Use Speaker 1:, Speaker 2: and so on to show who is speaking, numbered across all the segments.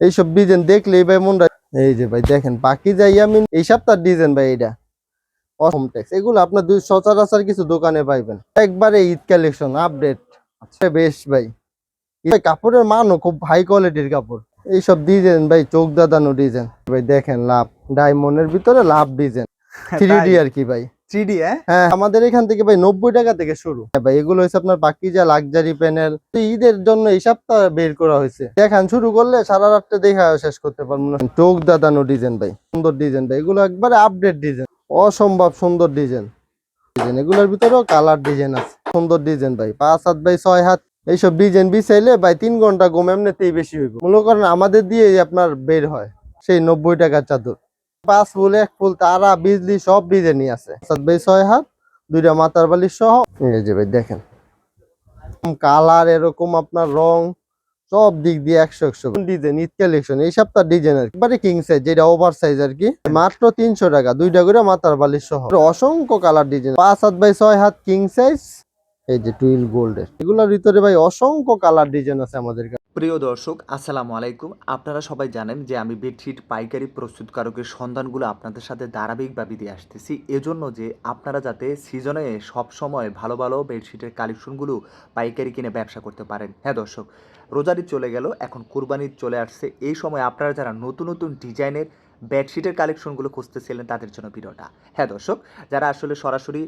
Speaker 1: এইসব ডিজাইন দেখলেই ভাই মনটা এই যে ভাই দেখেন বাকি যাই আমি এই সপ্তাহ ডিজাইন ভাই এটা অসম ট্যাক্স এগুলো আপনার দুই সচরাচর কিছু দোকানে পাইবেন। একবারে ঈদ কালেকশন আপডেট আচ্ছা বেশ ভাই। এই কাপড়ের মানও খুব হাই কোয়ালিটির কাপড়। এইসব ডিজাইন ভাই চোখ দাদানো ডিজাইন। ভাই দেখেন লাভ। ডায়মন্ডের ভিতরে লাভ ডিজাইন। থ্রি ডি আর কি ভাই।
Speaker 2: থ্রি
Speaker 1: হ্যাঁ? আমাদের এখান থেকে ভাই নব্বই টাকা থেকে শুরু। হ্যাঁ ভাই এগুলো হচ্ছে আপনার বাকি যা লাক্সারি প্যানেল। ঈদের জন্য এই সপ্তাহ বের করা হয়েছে। দেখান শুরু করলে সারা রাতটা দেখা শেষ করতে পারব না। চোখ দাদানো ডিজাইন ভাই সুন্দর ডিজাইন ভাই। এগুলো একবারে আপডেট ডিজাইন। অসম্ভব সুন্দর ডিজাইন। ডিজাইন এগুলোর ভিতরেও কালার ডিজাইন আছে। সুন্দর ডিজাইন ভাই পাঁচ হাত বাই ছয় হাত। এইসব ডিজাইন বিছাইলে ভাই তিন ঘণ্টা ঘুম এমনিতেই বেশি হইব। মনে করেন আমাদের দিয়ে আপনার বের হয়। সেই নব্বই টাকার চাদর। পাঁচ ফুল, এক ফুল, তারা, বিজলি, সব ডিজাইনই আছে সাত বাই ছয় হাত, দুইটা মাথার বালিশ সহ। এই ভাই, দেখেন। কালার এরকম আপনার রং, সব দিক দিয়ে একশো একশো ডিজাইন, ঈদ কালেকশন, এই সপ্তাহ ডিজাইন আর কি। এবারে কিং সাইজ যেটা ওভার সাইজ আর কি, মাত্র তিনশো টাকা, দুইটা করে মাথার বালিশ সহ। অসংখ্য কালার ডিজাইন। পাঁচ হাত বাই ছয় হাত কিং সাইজ এই যে টুইল গোল্ডের এগুলোর ভিতরে ভাই, অসংখ্য কালার ডিজাইন আছে আমাদের
Speaker 3: প্রিয় দর্শক, আসসালামু আলাইকুম। আপনারা সবাই জানেন যে আমি বেডশিট, পাইকারি, প্রস্তুতকারকের সন্ধানগুলো আপনাদের সাথে ধারাবাহিকভাবে দিয়ে আসতেছি। এজন্য যে আপনারা যাতে সিজনে সব সময় ভালো ভালো বেডশিটের কালেকশনগুলো পাইকারি কিনে ব্যবসা করতে পারেন। হ্যাঁ দর্শক, রোজারি চলে গেল, এখন কুরবানির চলে আসছে। এই সময় আপনারা যারা নতুন নতুন ডিজাইনের বেডশিটের কালেকশনগুলো খুঁজতেছিলেন তাদের জন্য ভিডিওটা। হ্যাঁ দর্শক, যারা আসলে সরাসরি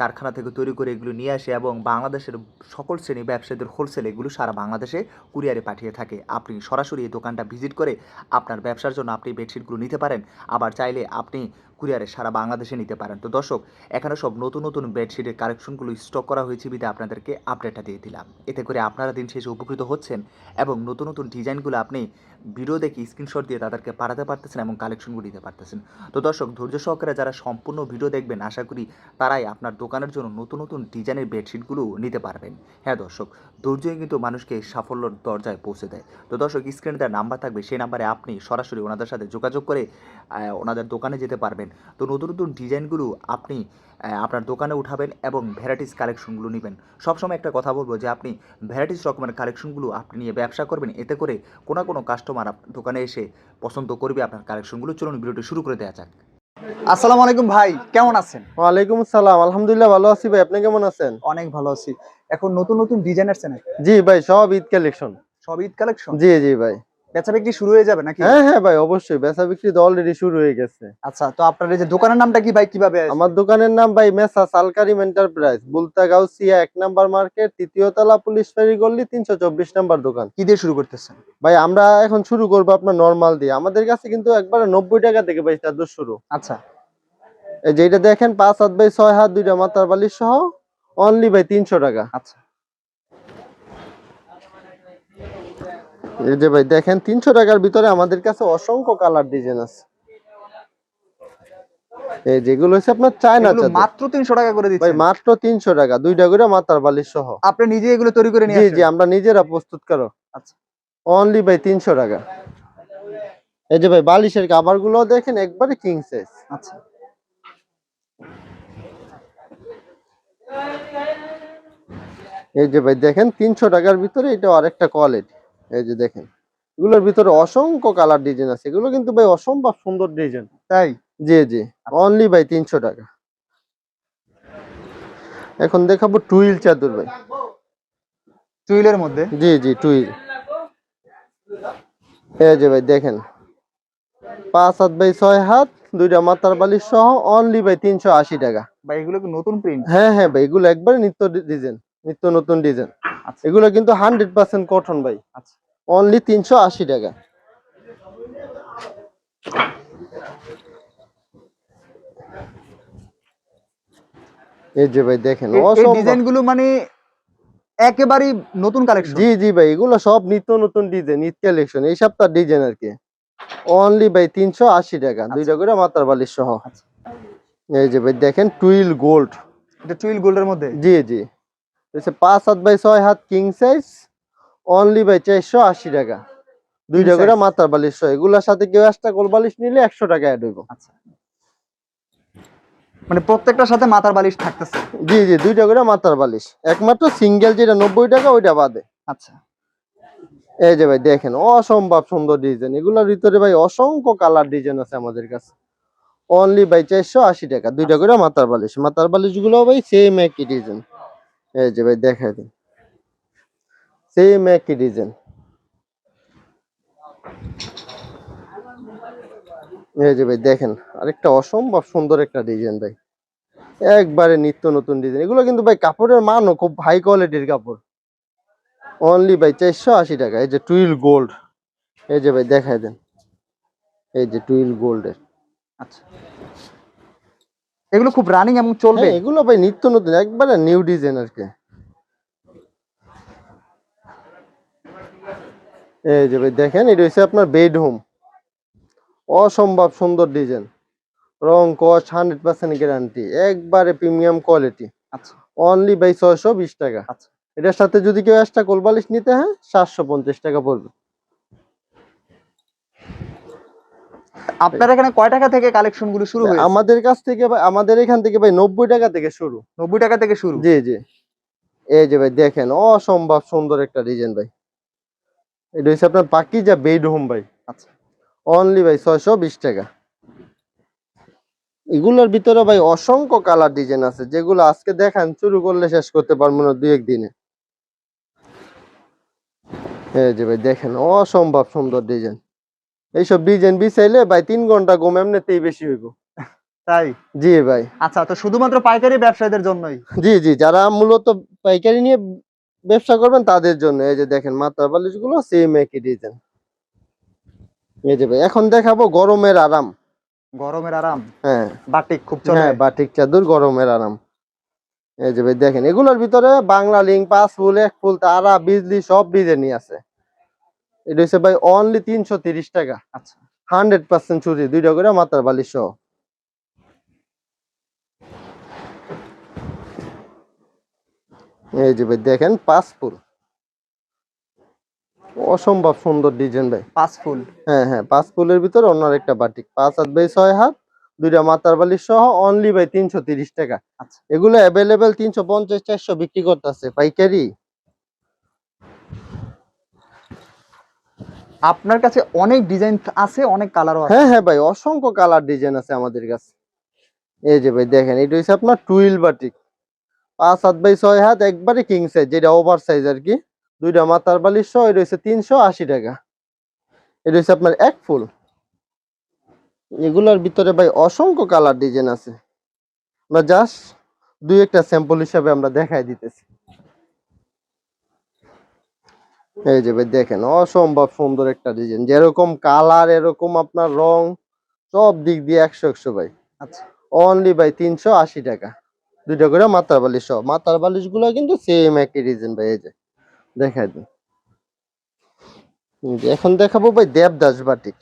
Speaker 3: কারখানা থেকে তৈরি করে এগুলো নিয়ে আসে এবং বাংলাদেশের সকল শ্রেণি ব্যবসায়ীদের হোলসেল এগুলো সারা বাংলাদেশে কুরিয়ারে পাঠিয়ে থাকে, আপনি সরাসরি এই দোকানটা ভিজিট করে আপনার ব্যবসার জন্য আপনি বেডশিটগুলো নিতে পারেন। আবার চাইলে আপনি কুরিয়ারে সারা বাংলাদেশে নিতে পারেন। তো দর্শক, এখানে সব নতুন নতুন বেডশিটের কালেকশনগুলো স্টক করা হয়েছে বিধে আপনাদেরকে আপডেটটা দিয়ে দিলাম। এতে করে আপনারা দিন শেষে উপকৃত হচ্ছেন এবং নতুন নতুন ডিজাইনগুলো আপনি ভিডিও দেখে স্ক্রিনশট দিয়ে তাদেরকে পাঠাতে পারতেছেন এবং কালেকশনগুলো দিতে পারতেছেন। তো দর্শক, ধৈর্য সহকারে যারা সম্পূর্ণ ভিডিও দেখবেন, আশা করি তারাই আপনার দোকানের জন্য নতুন নতুন ডিজাইনের বেডশিটগুলো নিতে পারবেন। হ্যাঁ দর্শক, ধৈর্যই কিন্তু মানুষকে সাফল্যর দরজায় পৌঁছে দেয়। তো দর্শক স্ক্রিনে তার নাম্বার থাকবে, সেই নাম্বারে আপনি সরাসরি ওনাদের সাথে যোগাযোগ করে ওনাদের দোকানে যেতে পারবেন। তো নতুন নতুন ডিজাইনগুলো আপনি আপনার দোকানে উঠাবেন এবং ভ্যারাইটিস কালেকশনগুলো নেবেন। সবসময় একটা কথা বলব যে আপনি ভ্যারাইটিস রকমের কালেকশনগুলো আপনি নিয়ে ব্যবসা করবেন এতে করে কোনো কোনো কাস্টমার দোকানে এসে পছন্দ করবে আপনার কালেকশনগুলো। চলুন ভিডিওটি শুরু করে দেওয়া যাক।
Speaker 2: আসসালামু আলাইকুম ভাই কেমন আছেন?
Speaker 1: ওয়ালাইকুম আসসালাম আলহামদুলিল্লাহ ভালো আছি ভাই। আপনি কেমন আছেন?
Speaker 2: অনেক ভালো আছি। এখন নতুন নতুন ডিজাইন আসছে নাকি?
Speaker 1: জি ভাই সব ঈদ কালেকশন।
Speaker 2: সব ঈদ কালেকশন?
Speaker 1: জি জি ভাই।
Speaker 2: বেচা বিক্রি শুরু হয়ে যাবে নাকি?
Speaker 1: হ্যাঁ হ্যাঁ ভাই অবশ্যই। বেচা বিক্রি তো অলরেডি শুরু হয়ে গেছে।
Speaker 2: আচ্ছা তো আপনার এই যে দোকানের নামটা কি ভাই কীভাবে
Speaker 1: আমার দোকানের নাম ভাই মেসা সালকারিম এন্টারপ্রাইজ বুলতা গাউসিয়া এক নাম্বার মার্কেট তৃতীয় তলা পুলিশ ফেরি গল্লি তিনশো চব্বিশ নাম্বার দোকান।
Speaker 2: কি দিয়ে শুরু করতেছেন?
Speaker 1: ভাই আমরা এখন শুরু করব আপনার নর্মাল দিয়ে। আমাদের কাছে কিন্তু একবারে নব্বই টাকা থেকে ভাই চাদর শুরু।
Speaker 2: আচ্ছা।
Speaker 1: এই যেটা দেখেন পাঁচ হাত বাই ছয় হাত দুইটা মাথার বালিশ সহ অনলি ভাই তিনশো টাকা।
Speaker 2: আচ্ছা।
Speaker 1: এই যে ভাই দেখেন তিনশো টাকার ভিতরে আমাদের কাছে অসংখ্য কালার ডিজাইন আছে। এই যেগুলো হচ্ছে আপনার চায়না
Speaker 2: এগুলো
Speaker 1: চাদর।
Speaker 2: মাত্র তিনশো টাকা করে
Speaker 1: ভাই মাত্র তিনশো টাকা দুইটা করে মাথার বালিশ সহ।
Speaker 2: আপনি নিজে এগুলো তৈরি করে নিয়ে
Speaker 1: জি
Speaker 2: আসেন।
Speaker 1: জি আমরা নিজেরা প্রস্তুত করো।
Speaker 2: আচ্ছা।
Speaker 1: অনলি ভাই তিনশো টাকা। এই যে ভাই বালিশেরগুলো দেখেন একবারে কিং সাইজ
Speaker 2: আচ্ছা।
Speaker 1: এই যে ভাই দেখেন তিনশো টাকার ভিতরে এটা আরেকটা কোয়ালিটি এই যে দেখেন এগুলোর ভিতরে অসংখ্য কালার ডিজাইন আছে। এগুলো কিন্তু ভাই অসম্ভব সুন্দর ডিজাইন
Speaker 2: তাই?
Speaker 1: জি জি। অনলি ভাই তিনশো টাকা। এখন দেখাবো টুইল চাদর ভাই।
Speaker 2: টুইলের মধ্যে?
Speaker 1: জি জি টুইল। এই যে ভাই দেখেন পাঁচ হাত বাই ছয় হাত দুইটা মাথার বালিশ সহ অনলি ভাই তিনশো আশি টাকা।
Speaker 2: বা এগুলো কি নতুন প্রিন্ট
Speaker 1: হ্যাঁ হ্যাঁ ভাই এগুলো একবারে নিত্য ডিজাইন নিত্য নতুন ডিজাইন।
Speaker 2: আচ্ছা।
Speaker 1: এগুলো কিন্তু হান্ড্রেড পার্সেন্ট কটন ভাই।
Speaker 2: আচ্ছা।
Speaker 1: অনলি তিনশো আশি টাকা। এই যে ভাই দেখেন
Speaker 2: মানে একেবারেই নতুন কালেকশন
Speaker 1: জি জি ভাই এগুলো সব নিত্য নতুন ডিজাইন ঈদ কালেকশন এই সপ্তাহ ডিজাইন আর কি। অনলি ভাই তিনশো আশি টাকা দুইটা করে মাথার বালিশ সহ।
Speaker 2: আচ্ছা।
Speaker 1: এই যে ভাই দেখেন টুইল গোল্ড
Speaker 2: এটা টুইল গোল্ডের মধ্যে?
Speaker 1: জি জি। পাঁচ হাত বাই ছয় হাত কিং সাইজ অনলি বাই চারশো আশি টাকা। দুইটা করে মাথার বালিশ এগুলোর সাথে কেউ একটা কোল বালিশ নিলে একশো টাকা অ্যাড হইব।
Speaker 2: আচ্ছা। মানে প্রত্যেকটার সাথে মাথার বালিশ থাকতেছে?
Speaker 1: জি জি দুইটা করে মাথার বালিশ। একমাত্র সিঙ্গেল যেটা নব্বই টাকা ওইটা বাদে।
Speaker 2: আচ্ছা।
Speaker 1: এই যে ভাই দেখেন অসম্ভব সুন্দর ডিজাইন এগুলোর ভিতরে ভাই অসংখ্য কালার ডিজাইন আছে আমাদের কাছে। অনলি ভাই চারশো আশি টাকা। দুইটা করে মাথার বালিশ। মাথার বালিশগুলো ভাই সেম একই ডিজাইন এই যে ভাই, দেখাই দিন। সেম একই ডিজাইন এই যে ভাই, দেখেন, আরেকটা অসম্ভব সুন্দর একটা ডিজাইন ভাই। একবারে নিত্য নতুন ডিজাইন এগুলো কিন্তু ভাই, কাপড়ের মানও খুব হাই কোয়ালিটির কাপড়। অনলি ভাই, চারশো আশি টাকা। এই যে টুইল গোল্ড এই যে ভাই, দেখাই দেন। এই যে টুইল গোল্ডের
Speaker 2: আচ্ছা। এগুলো খুব রানিং এবং চলবে।
Speaker 1: হ্যাঁ এগুলো ভাই নিত্য নতুন একবারে নিউ ডিজাইন আর কি। এই যে ভাই দেখেন এটা হচ্ছে আপনার বেড হোম অসম্ভব সুন্দর ডিজাইন রং কস হান্ড্রেড পার্সেন্ট গ্যারান্টি একবারে প্রিমিয়াম কোয়ালিটি
Speaker 2: আচ্ছা।
Speaker 1: অনলি বাই ছয়শো বিশ টাকা।
Speaker 2: আচ্ছা।
Speaker 1: এটার সাথে যদি কেউ এক্সট্রা কোলবালিশ নিতে হয় সাতশো পঞ্চাশ টাকা পড়বে।
Speaker 2: আপনার এখানে কয় টাকা থেকে কালেকশনগুলো শুরু হয়েছে?
Speaker 1: আমাদের কাছ থেকে ভাই আমাদের এখান থেকে ভাই নব্বই টাকা থেকে শুরু।
Speaker 2: নব্বই টাকা থেকে শুরু?
Speaker 1: জি জি। এই যে ভাই দেখেন অসম্ভব সুন্দর একটা ডিজাইন ভাই। এটা হচ্ছে আপনার পাকিজা বেড হোম ভাই।
Speaker 2: আচ্ছা।
Speaker 1: অনলি ভাই ছয়শো বিশ টাকা। এগুলোর ভিতরে ভাই অসংখ্য কালার ডিজাইন আছে যেগুলো আজকে দেখান শুরু করলে শেষ করতে পারব না দুই একদিনে এই যে ভাই দেখেন অসম্ভব সুন্দর ডিজাইন এইসব বীজ ডিজাইন বিছাইলে ভাই তিন ঘণ্টা ঘুম এমনিতেই বেশি হইব।
Speaker 2: তাই?
Speaker 1: জি ভাই।
Speaker 2: আচ্ছা তো শুধুমাত্র পাইকারি ব্যবসায়ীদের জন্যই?
Speaker 1: জি জি যারা মূলত পাইকারি নিয়ে ব্যবসা করবেন তাদের জন্য। এই যে দেখেন মাথার বালিশগুলো সেম একই ডিজাইন এই যে ভাই এখন দেখাবো গরমের আরাম।
Speaker 2: গরমের আরাম?
Speaker 1: হ্যাঁ।
Speaker 2: বাটিক খুব চলে।
Speaker 1: হ্যাঁ বাটিক চাদর গরমের আরাম। এই যে ভাই দেখেন এগুলোর ভিতরে বাংলা লিঙ্ক পাঁচ ফুল এক ফুল তারা বিজলি সব ডিজাইনই আছে। এটা হচ্ছে ভাই অনলি তিনশো তিরিশ টাকা।
Speaker 2: আচ্ছা।
Speaker 1: হান্ড্রেড পার্সেন্ট চুরি দুইটা করে মাথার বালিশ সহ। এই যে ভাই দেখেন পাঁচ ফুল। অসম্ভব সুন্দর ডিজাইন ভাই।
Speaker 2: পাঁচ ফুল।
Speaker 1: হ্যাঁ হ্যাঁ পাঁচ ফুলের ভিতরে অন্য একটা বাটিক পাঁচ হাত বাই ছয় হাত দুইটা মাথার বালিশ সহ অনলি বাই তিনশো তিরিশ টাকা।
Speaker 2: আচ্ছা।
Speaker 1: এগুলো অ্যাভেলেবেল তিনশো পঞ্চাশ চারশো বিক্রি করতেছে পাইকারি।
Speaker 2: আপনার কাছে অনেক ডিজাইন আছে, অনেক কালারও আছে।
Speaker 1: হ্যাঁ হ্যাঁ ভাই, অসংখ্য কালার ডিজাইন আছে আমাদের কাছে। এই যে ভাই, দেখেন, এটা হচ্ছে আপনার টুইল বাটিক পাঁচ হাত বাই ছয় হাত, একবারে কিং সাইজ যেটা ওভার সাইজ আর কি। দুইটা মাথার বালিশ সহ, এটা হচ্ছে তিনশো আশি টাকা। এটা হচ্ছে আপনার এক ফুল। এগুলোর ভিতরে ভাই, অসংখ্য কালার ডিজাইন আছে। আমরা জাস্ট দুই একটা স্যাম্পল হিসাবে আমরা দেখাই দিতেছি। এই যে ভাই দেখেন অসম্ভব সুন্দর একটা ডিজাইন যেরকম কালার এরকম আপনার রং সব দিক দিয়ে একশো একশো ভাই।
Speaker 2: আচ্ছা।
Speaker 1: অনলি ভাই তিনশো আশি টাকা। দুইটা করে মাথার বালিশ সব মাথার বালিশগুলো কিন্তু সেম একই ডিজাইন ভাই এই যে। দেখাই দিন। এখন দেখাবো ভাই দেবদাস বাটিক।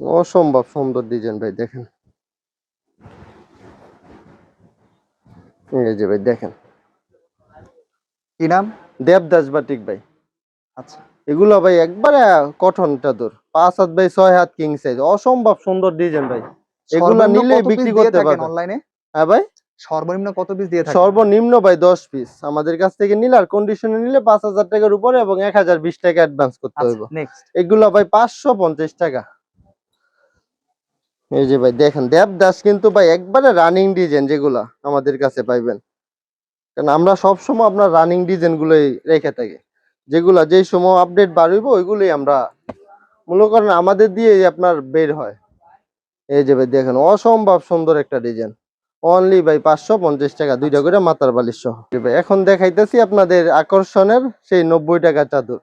Speaker 1: অসম্ভব সুন্দর ডিজাইন ভাই দেখেন। এই যে ভাই দেখেন।
Speaker 2: কি নাম?
Speaker 1: দেবদাস বাটিক ভাই।
Speaker 2: আচ্ছা
Speaker 1: এগুলো ভাই একবারে কটন চাদর পাঁচ হাত বাই ছয় হাত কিং সাইজ অসম্ভব সুন্দর ডিজাইন ভাই। এগুলা নিলে বিক্রি করতে পারবেন।
Speaker 2: অনলাইনে
Speaker 1: হ্যাঁ ভাই?
Speaker 2: সর্বনিম্ন কত পিস দিয়ে থাকেন?
Speaker 1: সর্বনিম্ন ভাই দশ পিস আমাদের কাছ থেকে নিলে আর কন্ডিশনে নিলে পাঁচ হাজার টাকার উপরে এবং এক হাজার বিশ টাকা অ্যাডভান্স করতে হইব।
Speaker 2: নেক্সট
Speaker 1: এগুলো ভাই পাঁচশো পঞ্চাশ টাকা। এই যে ভাই, দেখেন, দেবদাস কিন্তু ভাই একবারে রানিং ডিজাইন যেগুলা আমাদের কাছে পাইবেন। কারণ আমরা সব সময় আপনার রানিং ডিজাইন গুলোই রেখে থাকি। যেগুলা যেই সময় আপডেট বাড়িব, ওইগুলোই আমরা মূল করেন আমাদের দিয়ে আপনার বের হয়। এই যে ভাই, দেখেন, অসম্ভব সুন্দর একটা ডিজাইন অনলি ভাই পাঁচশো পঞ্চাশ টাকা, দুইটা করে মাতার বালিশ সহ। এখন দেখাইতেছি আপনাদের আকর্ষণের সেই নব্বই টাকা চাদর।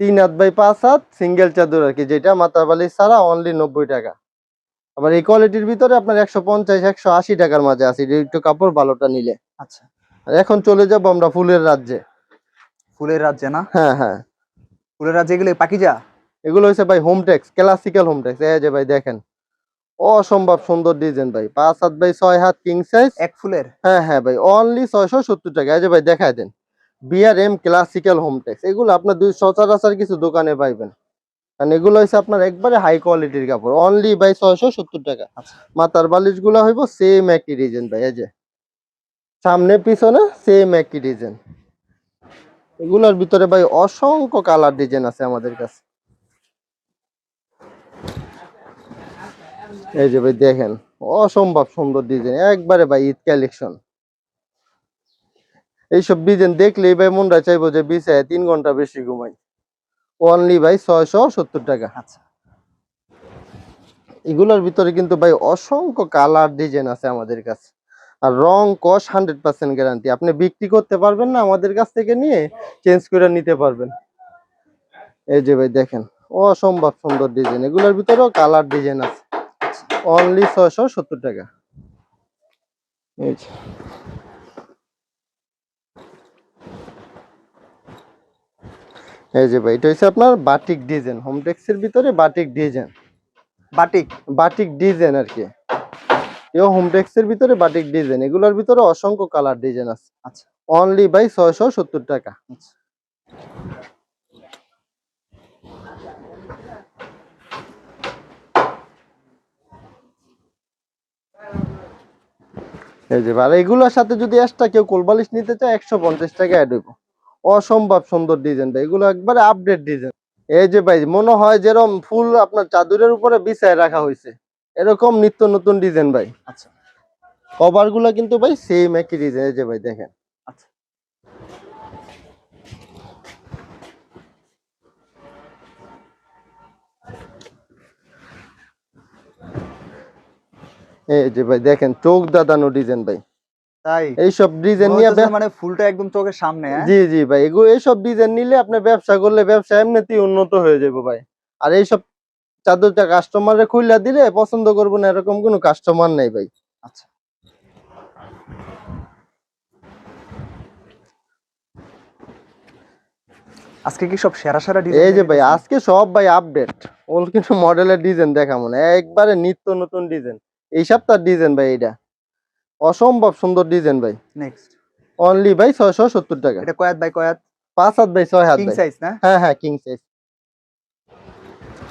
Speaker 1: তিন হাত বাই পাঁচ হাত সিঙ্গেল চাদর আর কি, যেটা মাতার বালিশ ছাড়া অনলি নব্বই টাকা। আবার এই কোয়ালিটির ভিতরে আপনার একশো পঞ্চাশ একশো আশি টাকার মাঝে আছে। একটু কাপড় ভালোটা নিলে।
Speaker 2: আচ্ছা।
Speaker 1: এখন চলে যাব আমরা ফুলের রাজ্যে।
Speaker 2: ফুলের রাজ্যে না?
Speaker 1: হ্যাঁ হ্যাঁ।
Speaker 2: ফুলের রাজ্যে গেলে পাকিজা?
Speaker 1: এগুলো হচ্ছে ভাই হোমটেক্স ক্লাসিক্যাল হোমটেক্স এই যে ভাই দেখেন। অসম্ভব সুন্দর ডিজাইন ভাই। পাঁচ হাত বাই ছয় হাত কিং সাইজ
Speaker 2: এক ফুলের?
Speaker 1: হ্যাঁ হ্যাঁ ভাই। অনলি ছয়শো সত্তর টাকা। এই যে ভাই দেখাই দেন। B R M classical Hometex এগুলো আপনার দুই সচরাচর কিছু দোকানে পাইবেন। কারণ এগুলো হচ্ছে আপনার একবারে হাই কোয়ালিটির কাপড়। অনলি বাই ছয়শো সত্তর টাকা। মাথার বালিশগুলো হইব সেম একই ডিজাইন ভাই, এই যে। সামনে পিছনে সেম একই ডিজাইন এগুলোর ভিতরে ভাই অসংখ্য কালার ডিজাইন আছে আমাদের কাছে। এই যে ভাই দেখেন, অসম্ভব সুন্দর ডিজাইন একবারে ভাই ঈদ কালেকশন এইসব ডিজাইন দেখলেই ভাই মনটা চাইব যে বিছায় তিন ঘণ্টা বেশি ঘুমাই। অনলি ভাই ছয়শো সত্তর টাকা।
Speaker 2: আচ্ছা।
Speaker 1: এগুলোর ভিতরে কিন্তু ভাই অসংখ্য কালার ডিজাইন আছে আমাদের কাছে। আর রং কস হান্ড্রেড পার্সেন্ট গ্যারান্টি আপনি বিক্রি করতে পারবেন না আমাদের কাছ থেকে নিয়ে চেঞ্জ করে নিতে পারবেন। এই যে ভাই দেখেন অসম্ভব সুন্দর ডিজাইন এগুলোর ভিতরেও কালার ডিজাইন আছে। অনলি ছয়শো সত্তর টাকা। এই এই যে ভাই এটা হচ্ছে আপনার বাটিক ডিজাইন হোমটেক্সের ভিতরে batik design
Speaker 2: batik
Speaker 1: batik design আর কি। এও হোমটেক্সের ভিতরে বাটিক ডিজাইন এগুলোর ভিতরে অসংখ্য কালার ডিজাইন আছে।
Speaker 2: আচ্ছা।
Speaker 1: অনলি বাই ছয়শো সত্তর টাকা।
Speaker 2: আচ্ছা।
Speaker 1: এই যে আর এগুলোর সাথে যদি এক্সট্রা কেউ কোলবালিশ নিতে চায় একশো পঞ্চাশ টাকা অ্যাড হইব। অসম্ভব সুন্দর ডিজাইন ভাই এগুলো একবারে আপডেট ডিজাইন। এই যে ভাই মনে হয় যেরকম ফুল আপনার চাদরের উপরে বিছায় রাখা হয়েছে। এরকম নিত্য নতুন ডিজাইন ভাই।
Speaker 2: আচ্ছা।
Speaker 1: কভারগুলো কিন্তু ভাই সেম একই ডিজাইন। এই যে ভাই দেখেন।
Speaker 2: আচ্ছা।
Speaker 1: এই যে ভাই দেখেন চোখ দাদানো ডিজাইন ভাই।
Speaker 2: তাই?
Speaker 1: এইসব ডিজাইন
Speaker 2: মনে
Speaker 1: নিয়ে
Speaker 2: মানে ফুলটা একদম চোখের সামনে হ্যাঁ?
Speaker 1: জি জি ভাই এগুলো এইসব ডিজাইন নিলে আপনি ব্যবসা করলে ব্যবসা এমনিতেই উন্নত হয়ে যাবে ভাই। আর এইসব চাদরটা কাস্টমারে দিলে পছন্দ করব না এরকম কোনো কাস্টমার নেই ভাই।
Speaker 2: আচ্ছা। আজকে কি সব সেরা সেরা ডিজাইন
Speaker 1: এই যে ভাই আজকে সব ভাই আপডেট ওল কিন্তু মডেলের ডিজাইন দেখাবো না একবারে নিত্য নতুন ডিজাইন এই সপ্তাহের ডিজাইন ভাই এটা অসম্ভব সুন্দর ডিজাইন ভাই।
Speaker 2: নেক্সট
Speaker 1: অনলি ভাই ছয়শো সত্তর টাকা।
Speaker 2: এটা কয়াত বাই কয়াত
Speaker 1: পাঁচ হাত ভাই ছয় হাত
Speaker 2: কিং সাইজ না?
Speaker 1: হ্যাঁ হ্যাঁ কিং সাইজ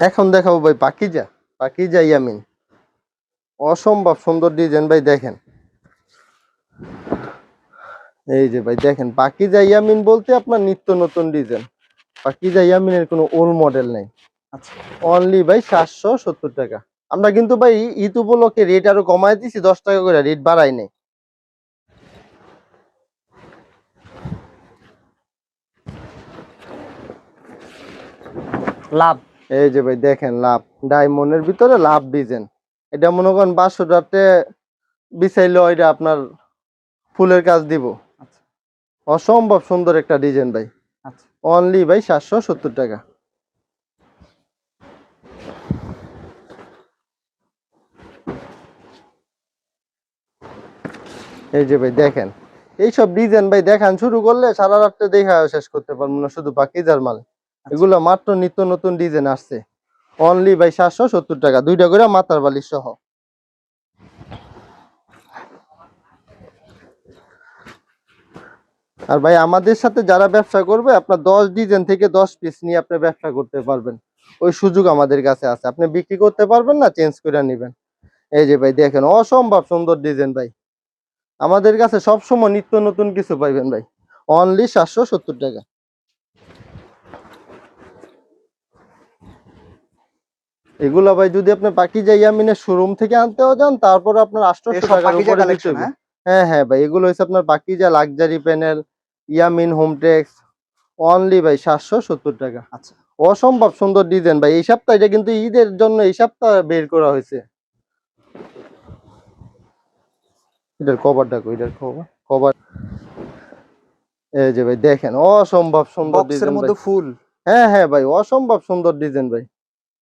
Speaker 1: এখন দেখাবো ভাই পাকিজা। পাকিজা ইয়ামিন। অসম্ভব সুন্দর ডিজাইন ভাই দেখেন। এই যে ভাই দেখেন বাকি পাকিজা ইয়ামিন বলতে আপনার নিত্য নতুন ডিজাইন বাকি পাকিজা ইয়ামিনের কোনো ওল্ড মডেল নেই।
Speaker 2: আচ্ছা।
Speaker 1: অনলি ভাই সাতশো সত্তর টাকা। আমরা কিন্তু ভাই ঈদ উপলক্ষে রেট আরও কমাই দিছি দশ টাকা করে রেট বাড়াই নেই।
Speaker 2: লাভ।
Speaker 1: এই যে ভাই দেখেন লাভ ডায়মন্ডের ভিতরে লাভ ডিজাইন। এটা মনে করেন বারোশো টাকাতে বিছাইলে এটা আপনার ফুলের কাজ দিব।
Speaker 2: আচ্ছা।
Speaker 1: অসম্ভব সুন্দর একটা ডিজাইন ভাই।
Speaker 2: আচ্ছা।
Speaker 1: অনলি ভাই সাতশো সত্তর টাকা। এই যে ভাই দেখেন। এইসব ডিজাইন ভাই দেখান শুরু করলে সারা রাত্রে দেখা শেষ করতে পারব না শুধু পাকিজার মাল। এগুলো মাত্র নিত্য নতুন ডিজাইন আসছে। অনলি ভাই সাতশো সত্তর টাকা দুইটা করে মাথার বালিশ সহ। আর ভাই আমাদের সাথে যারা ব্যবসা করবে আপনার দশ ডিজাইন থেকে দশ পিস নিয়ে আপনি ব্যবসা করতে পারবেন। ওই সুযোগ আমাদের কাছে আছে। আপনি বিক্রি করতে পারবেন না চেঞ্জ করে নেবেন। এই যে ভাই দেখেন অসম্ভব সুন্দর ডিজাইন ভাই। আমাদের কাছে সবসময় নিত্য নতুন কিছু পাইবেন ভাই। অনলি সাতশো সত্তর টাকা। এগুলা ভাই যদি আপনি পাকিজা ইয়ামিনের শোরুম থেকে আনতেও যান তারপর আপনার আটশো টাকার উপরে দিতে।
Speaker 2: হ্যাঁ?
Speaker 1: হ্যাঁ হ্যাঁ ভাই এগুলো হচ্ছে আপনার Pakiza luxury panel Yamin Hometex only ভাই সাতশো সত্তর টাকা।
Speaker 2: আচ্ছা।
Speaker 1: অসম্ভব সুন্দর ডিজাইন ভাই এই সপ্তাহ এটা কিন্তু ঈদের জন্য এই সপ্তাহ বের করা হয়েছে। এটার কভারটা কই? এটার কভার কভার এই যে ভাই দেখেন অসম্ভব সুন্দর ডিজাইন
Speaker 2: মধ্যে ফুল
Speaker 1: হ্যাঁ হ্যাঁ ভাই অসম্ভব সুন্দর ডিজাইন ভাই।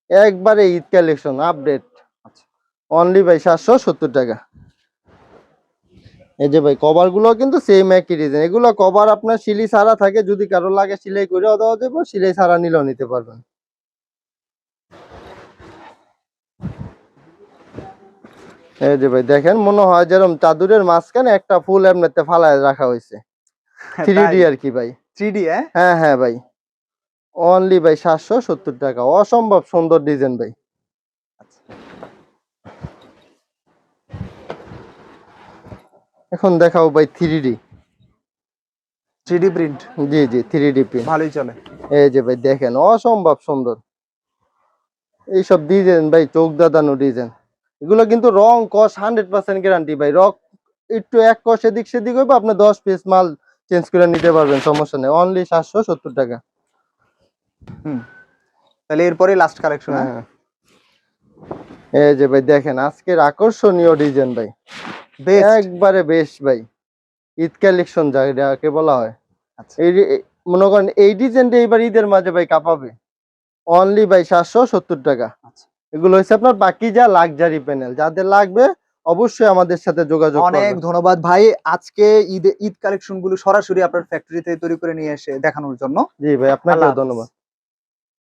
Speaker 1: একবারে ঈদ কালেকশন আপডেট অনলি ভাই সাতশো সত্তর টাকা। এই যে ভাই কভারগুলো কিন্তু সেম একই ডিজাইন এগুলো কভার আপনার সিলি ছাড়া থাকে যদি কারও লাগে সিলাই করেও দেওয়া যাবে সিলাই ছাড়া নিলেও নিতে পারবেন। এই যে ভাই দেখেন মনে হয় যেরকম চাদরের মাঝখানে একটা ফুল এমনিতে ফালায় রাখা হয়েছে। থ্রি ডি আর কি ভাই।
Speaker 2: থ্রি ডি হ্যাঁ?
Speaker 1: হ্যাঁ হ্যাঁ ভাই। অনলি ভাই সাতশো সত্তর টাকা। অসম্ভব সুন্দর ডিজাইন ভাই। এখন দেখাও ভাই three D
Speaker 2: three D print
Speaker 1: G G three D pin
Speaker 2: ভালোই চলে।
Speaker 1: এই যে ভাই দেখেন অসম্ভব সুন্দর। এইসব ডিজাইন ভাই চোখ দাদানো ডিজাইন এগুলো কিন্তু রং কস হান্ড্রেড পার্সেন্ট গ্যারান্টি ভাই। রক একটু এক কস এদিক সেদিক হইবে আপনি দশ পিস মাল চেঞ্জ করে নিতে পারবেন সমস্যা নেই। অনলি সাতশো সত্তর টাকা।
Speaker 2: তাহলে এরপরে লাস্ট কালেকশন
Speaker 1: হ্যাঁ? এই যে ভাই দেখেন আজকের আকর্ষণীয় ডিজাইন ভাই। একবারে বেশ ভাই। ঈদ কালেকশন যাকে বলা হয়।
Speaker 2: আচ্ছা।
Speaker 1: এই এই- মনে করেন এই ডিজাইনটা এইবার ঈদের মাঝে ভাই কাঁপাবে। অনলি ভাই সাতশো সত্তর টাকা।
Speaker 2: আচ্ছা।
Speaker 1: এগুলো হচ্ছে আপনার বাকি যা লাক্সারি প্যানেল যাদের লাগবে অবশ্যই আমাদের সাথে যোগাযোগ
Speaker 2: অনেক ধন্যবাদ ভাই। আজকে ঈদ ঈদ কালেকশনগুলো সরাসরি আপনার ফ্যাক্টরিতে তৈরি করে নিয়ে এসে দেখানোর জন্য।
Speaker 1: জি ভাই আপনাকে ধন্যবাদ।